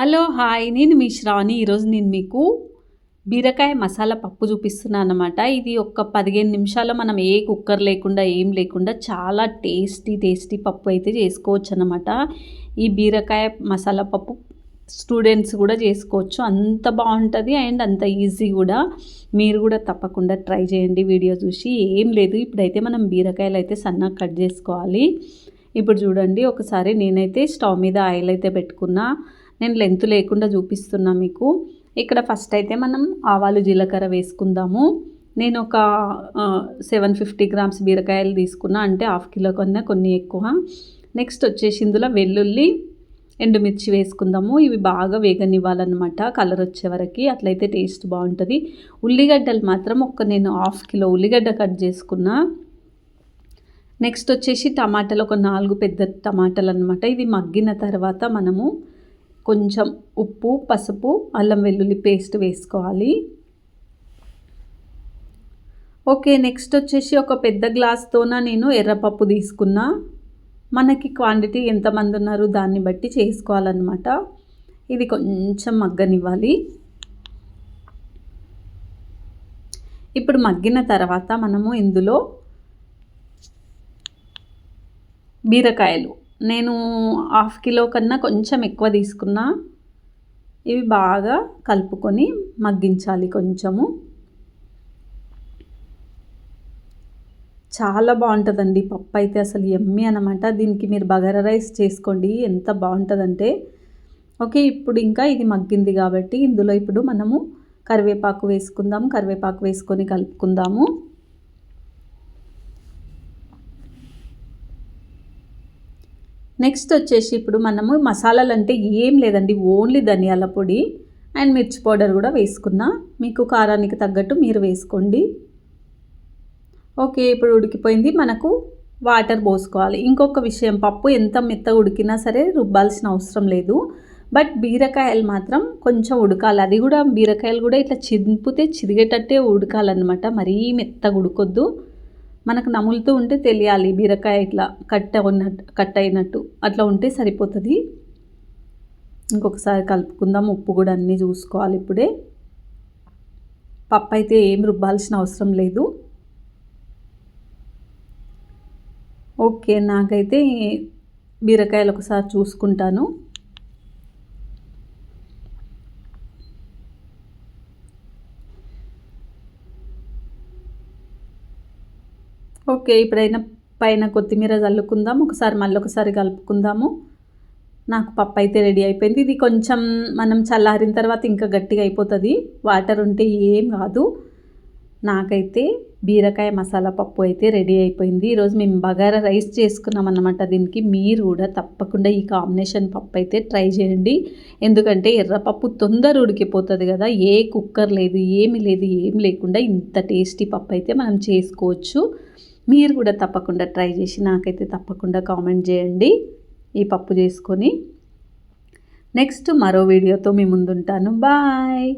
Hello hi. నేను మీ శ్రావణి. ఈరోజు నేను మీకు బీరకాయ మసాలా పప్పు చూపిస్తున్నాను అనమాట ఇది ఒక పదిహేను నిమిషాల్లో మనం ఏ కుక్కర్ లేకుండా ఏం లేకుండా చాలా టేస్టీ టేస్టీ పప్పు అయితే చేసుకోవచ్చు అనమాట ఈ బీరకాయ మసాలా పప్పు స్టూడెంట్స్ కూడా చేసుకోవచ్చు. అంత బాగుంటుంది అండ్ అంత ఈజీ కూడా. మీరు కూడా తప్పకుండా ట్రై చేయండి వీడియో చూసి. ఏం లేదు ఇప్పుడైతే మనం బీరకాయలు అయితే సన్నగా కట్ చేసుకోవాలి. ఇప్పుడు చూడండి ఒకసారి నేనైతే స్టవ్ మీద ఆయిల్ అయితే పెట్టుకున్నా. నేను లెంత్ లేకుండా చూపిస్తున్నా మీకు. ఇక్కడ ఫస్ట్ అయితే మనం ఆవాలు జీలకర్ర వేసుకుందాము. నేను ఒక సెవెన్ ఫిఫ్టీ గ్రామ్స్ బీరకాయలు తీసుకున్నా అంటే హాఫ్ కిలో కన్నా కొన్ని ఎక్కువ. నెక్స్ట్ వచ్చేసి ఇందులో వెల్లుల్లి ఎండుమిర్చి వేసుకుందాము. ఇవి బాగా వేగనివ్వాలన్నమాట కలర్ వచ్చే వరకు. అట్లయితే టేస్ట్ బాగుంటుంది. ఉల్లిగడ్డలు మాత్రం ఒక నేను హాఫ్ కిలో ఉల్లిగడ్డ కట్ చేసుకున్నా. నెక్స్ట్ వచ్చేసి టమాటాలు ఒక నాలుగు పెద్ద టమాటాలు అనమాట ఇది మగ్గిన తర్వాత మనము కొంచెం ఉప్పు పసుపు అల్లం వెల్లుల్లి పేస్ట్ వేసుకోవాలి. ఓకే నెక్స్ట్ వచ్చేసి ఒక పెద్ద గ్లాస్తోన నేను ఎర్రపప్పు తీసుకున్నా. మనకి క్వాంటిటీ ఎంతమంది ఉన్నారు దాన్ని బట్టి చేసుకోవాలన్నమాట. ఇది కొంచెం మగ్గనివ్వాలి. ఇప్పుడు మగ్గిన తర్వాత మనము ఇందులో బీరకాయలు నేను హాఫ్ కిలో కన్నా కొంచెం ఎక్కువ తీసుకున్నా. ఇవి బాగా కలుపుకొని మగ్గించాలి కొంచెము. చాలా బాగుంటుందండి పప్పు అయితే అసలు ఎమ్మి అనమాట దీనికి మీరు బగారా రైస్ చేసుకోండి. ఎంత బాగుంటుందంటే ఓకే ఇప్పుడు ఇంకా ఇది మగ్గింది కాబట్టి ఇందులో ఇప్పుడు మనము కరివేపాకు వేసుకుందాం కరివేపాకు వేసుకొని కలుపుకుందాము. నెక్స్ట్ వచ్చేసి ఇప్పుడు మనము మసాలాలు అంటే ఏం లేదండి ఓన్లీ ధనియాల పొడి అండ్ మిర్చి పౌడర్ కూడా వేసుకున్నా. మీకు కారానికి తగ్గట్టు మీరు వేసుకోండి. ఓకే ఇప్పుడు ఉడికిపోయింది. మనకు వాటర్ పోసుకోవాలి. ఇంకొక విషయం పప్పు ఎంత మెత్త ఉడికినా సరే రుబ్బాల్సిన అవసరం లేదు. బట్ బీరకాయలు మాత్రం కొంచెం ఉడకాలి. అది కూడా బీరకాయలు కూడా ఇట్లా చింపితే చిరిగేటట్టే ఉడకాలన్నమాట. మరీ మెత్తగా ఉడకొద్దు. మనకు నములుతూ ఉంటే తెలియాలి బీరకాయ ఇట్లా కట్ ఉన్నట్టు కట్ అయినట్టు. అట్లా ఉంటే సరిపోతుంది. ఇంకొకసారి కలుపుకుందాం ఉప్పు కూడా అన్నీ చూసుకోవాలి ఇప్పుడే. పప్పు అయితే ఏం రుబ్బాల్సిన అవసరం లేదు. ఓకే నాకైతే బీరకాయలు ఒకసారి చూసుకుంటాను. ఓకే ఇప్పుడైనా పైన కొత్తిమీర చల్లుకుందాం ఒకసారి మళ్ళీ ఒకసారి కలుపుకుందాము. నాకు పప్పు అయితే రెడీ అయిపోయింది. ఇది కొంచెం మనం చల్లారిన తర్వాత ఇంకా గట్టిగా అయిపోతుంది. వాటర్ ఉంటే ఏం కాదు. నాకైతే బీరకాయ మసాలా పప్పు అయితే రెడీ అయిపోయింది. ఈరోజు మేము బగారా రైస్ చేసుకున్నాం అన్నమాట దీనికి మీరు కూడా తప్పకుండా ఈ కాంబినేషన్ పప్పు అయితే ట్రై చేయండి. ఎందుకంటే ఎర్రపప్పు తొందర ఉడికిపోతుంది కదా. ఏ కుక్కర్ లేదు ఏమి లేదు ఏం లేకుండా ఇంత టేస్టీ పప్పు అయితే మనం చేసుకోవచ్చు. మీరు కూడా తప్పకుండా ట్రై చేసి నాకైతే తప్పకుండా కామెంట్ చేయండి. ఈ పప్పు చేసుకొని నెక్స్ట్ మరో వీడియోతో మీ ముందుంటాను. బాయ్!